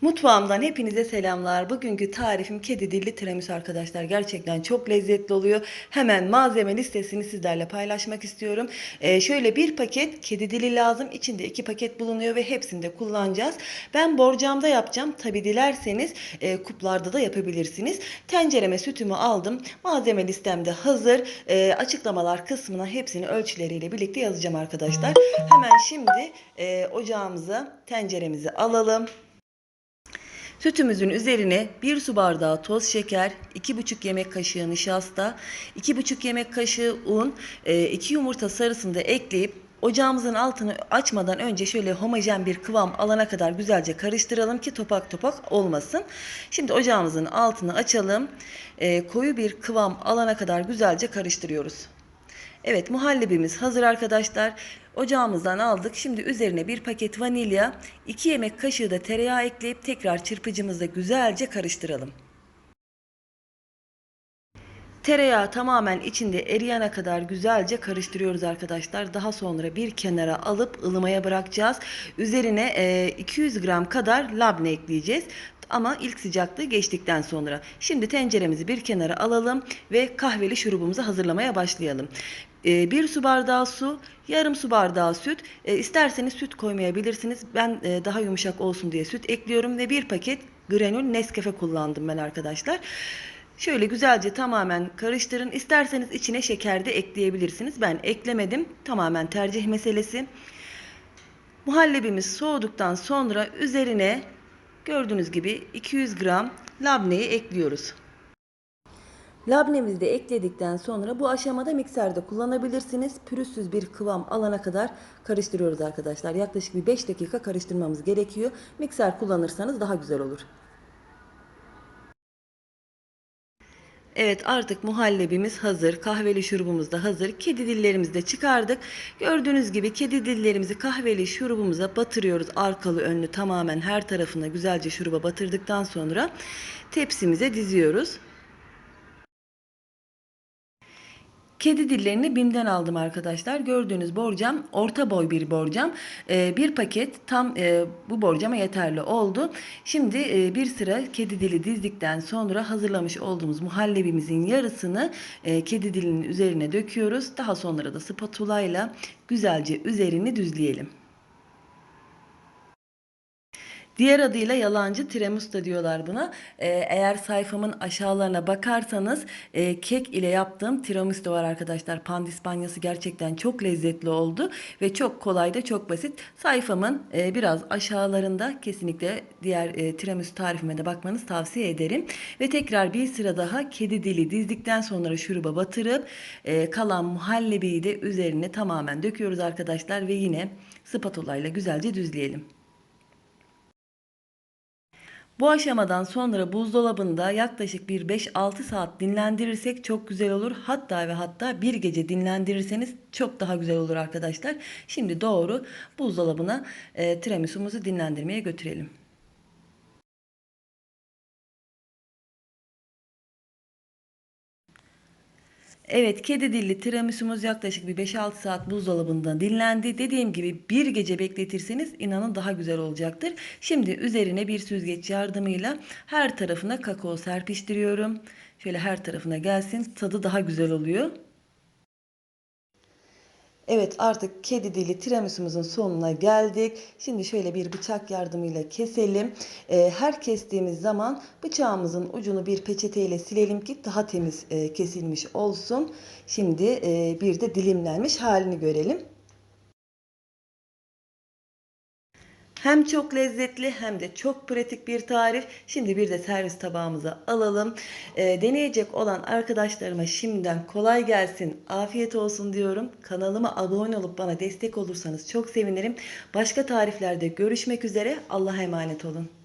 Mutfağımdan hepinize selamlar. Bugünkü tarifim kedi dilli tiramisu arkadaşlar. Gerçekten çok lezzetli oluyor. Hemen malzeme listesini sizlerle paylaşmak istiyorum. Ee, şöyle bir paket kedi dili lazım. İçinde iki paket bulunuyor ve hepsini de kullanacağız. Ben borcamda yapacağım. Tabi dilerseniz e, kuplarda da yapabilirsiniz. Tencereme sütümü aldım. Malzeme listemde hazır. E, açıklamalar kısmına hepsini ölçüleriyle birlikte yazacağım arkadaşlar. Hemen şimdi e, ocağımıza tenceremizi alalım. Sütümüzün üzerine 1 su bardağı toz şeker, 2,5 yemek kaşığı nişasta, 2,5 yemek kaşığı un, 2 yumurta sarısını da ekleyip ocağımızın altını açmadan önce şöyle homojen bir kıvam alana kadar güzelce karıştıralım ki topak topak olmasın. Şimdi ocağımızın altını açalım. E, koyu bir kıvam alana kadar güzelce karıştırıyoruz. Evet muhallebimiz hazır arkadaşlar. Ocağımızdan aldık. Şimdi üzerine bir paket vanilya, 2 yemek kaşığı da tereyağı ekleyip tekrar çırpıcımızda güzelce karıştıralım. Tereyağı tamamen içinde eriyene kadar güzelce karıştırıyoruz arkadaşlar. Daha sonra bir kenara alıp ılımaya bırakacağız. Üzerine 200 gram kadar labne ekleyeceğiz. Ama ilk sıcaklığı geçtikten sonra. Şimdi tenceremizi bir kenara alalım ve kahveli şurubumuzu hazırlamaya başlayalım. Bir su bardağı su, yarım su bardağı süt. İsterseniz süt koymayabilirsiniz. Ben daha yumuşak olsun diye süt ekliyorum ve bir paket granül Nescafe kullandım ben arkadaşlar. Şöyle güzelce tamamen karıştırın. İsterseniz içine şeker de ekleyebilirsiniz. Ben eklemedim. Tamamen tercih meselesi. Muhallebimiz soğuduktan sonra üzerine gördüğünüz gibi 200 gram labneyi ekliyoruz. Labnemizi de ekledikten sonra bu aşamada mikserde kullanabilirsiniz. Pürüzsüz bir kıvam alana kadar karıştırıyoruz arkadaşlar. Yaklaşık bir 5 dakika karıştırmamız gerekiyor. Mikser kullanırsanız daha güzel olur. Evet artık muhallebimiz hazır. Kahveli şurubumuz da hazır. Kedi dillerimizi de çıkardık. Gördüğünüz gibi kedi dillerimizi kahveli şurubumuza batırıyoruz. Arkalı önlü tamamen her tarafına güzelce şuruba batırdıktan sonra tepsimize diziyoruz. Kedi dillerini BİM'den aldım arkadaşlar. Gördüğünüz borcam orta boy bir borcam. Ee, bir paket tam e, bu borcama yeterli oldu. Şimdi e, bir sıra kedi dili dizdikten sonra hazırlamış olduğumuz muhallebimizin yarısını e, kedi dilinin üzerine döküyoruz. Daha sonra da spatula ile güzelce üzerini düzleyelim. Diğer adıyla yalancı tiramisu da diyorlar buna. Ee, eğer sayfamın aşağılarına bakarsanız e, kek ile yaptığım tiramisu da var arkadaşlar. Pandispanyası gerçekten çok lezzetli oldu ve çok kolay da çok basit. Sayfamın e, biraz aşağılarında kesinlikle diğer e, tiramisu tarifime de bakmanızı tavsiye ederim. Ve tekrar bir sıra daha kedi dili dizdikten sonra şuruba batırıp e, kalan muhallebiyi de üzerine tamamen döküyoruz arkadaşlar ve yine spatula ile güzelce düzleyelim. Bu aşamadan sonra buzdolabında yaklaşık bir 5-6 saat dinlendirirsek çok güzel olur. Hatta ve hatta bir gece dinlendirirseniz çok daha güzel olur arkadaşlar. Şimdi doğru buzdolabına e, tiramisu'muzu dinlendirmeye götürelim. Evet kedi dilli tiramisumuz yaklaşık bir 5-6 saat buzdolabında dinlendi. Dediğim gibi bir gece bekletirseniz inanın daha güzel olacaktır. Şimdi üzerine bir süzgeç yardımıyla her tarafına kakao serpiştiriyorum. Şöyle her tarafına gelsin tadı daha güzel oluyor. Evet artık kedi dili tiramisumuzun sonuna geldik. Şimdi şöyle bir bıçak yardımıyla keselim. Ee, her kestiğimiz zaman bıçağımızın ucunu bir peçeteyle silelim ki daha temiz e, kesilmiş olsun. Şimdi e, bir de dilimlenmiş halini görelim. Hem çok lezzetli hem de çok pratik bir tarif. Şimdi bir de servis tabağımıza alalım. E, deneyecek olan arkadaşlarıma şimdiden kolay gelsin, afiyet olsun diyorum. Kanalıma abone olup bana destek olursanız çok sevinirim. Başka tariflerde görüşmek üzere. Allah'a emanet olun.